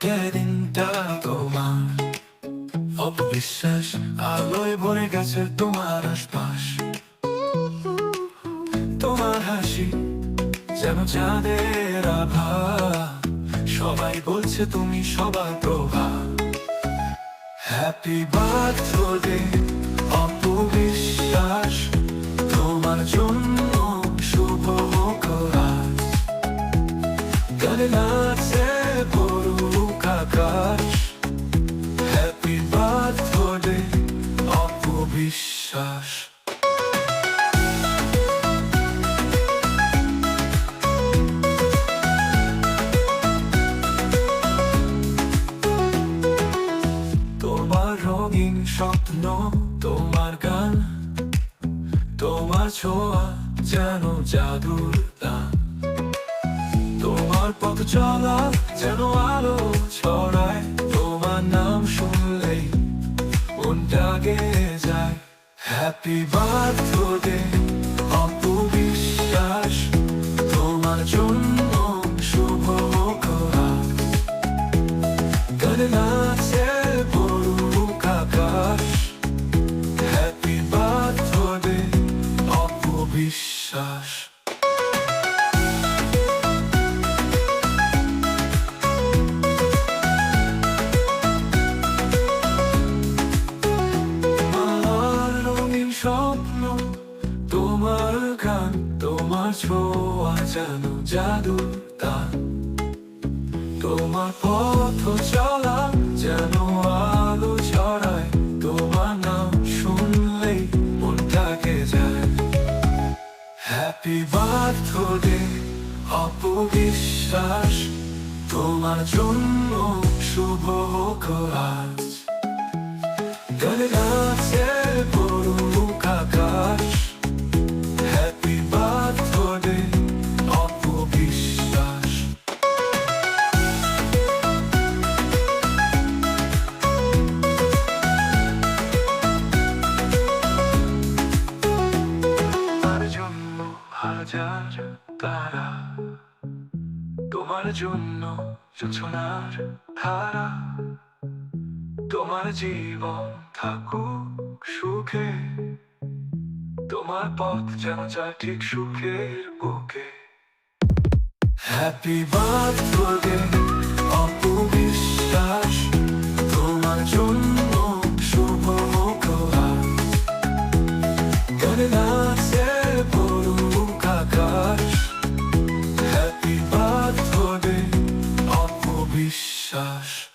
আজকে দিনটা তোমার অপবিশ্বাস, আলোয় ভরে গেছে তোমার আশপাশ। তোমার হাসি যেন চাঁদের সবাই বলছে তুমি সবার প্রভা। হ্যাপি বার্থডে অপবিশ্বাস, তোমার জন্য শুভ হোক আজ। নাচে আকাশ। হ্যাপি বার্থডে অপবিশ্বাস। তোমার রঙিন স্বপ্ন তোমার গান তোমার ছোঁয়া যেন জাদুর দান। তোমার পথ চলা যেন আলো ছড়ায়। তোমার নাম শুনলেই মনটা যায়। হ্যাপি বার্থডে অপবিশ্বাস। তোমার জন্য শুভ আজ। গানে তোমার গান তোমার ছোঁয়া যেন জাদু তান তোমার পথ চলা যেন আলো ছড়ায়, তোমার নাম শুনলেই মনটাকে যায়। হ্যাপি বার্থডে অপবিশ্বাস তোমার জন্য শুভ হোক আজ। গানে হাজার তারা তোমার জন্য ধারা। তোমার জীবন থাকুক সুখে, তোমার পথ যেন যায় ঠিক সুখের বুকে। হ্যাপি বার্থডে হ্যাপি বার্থডে অপবিশ্বাস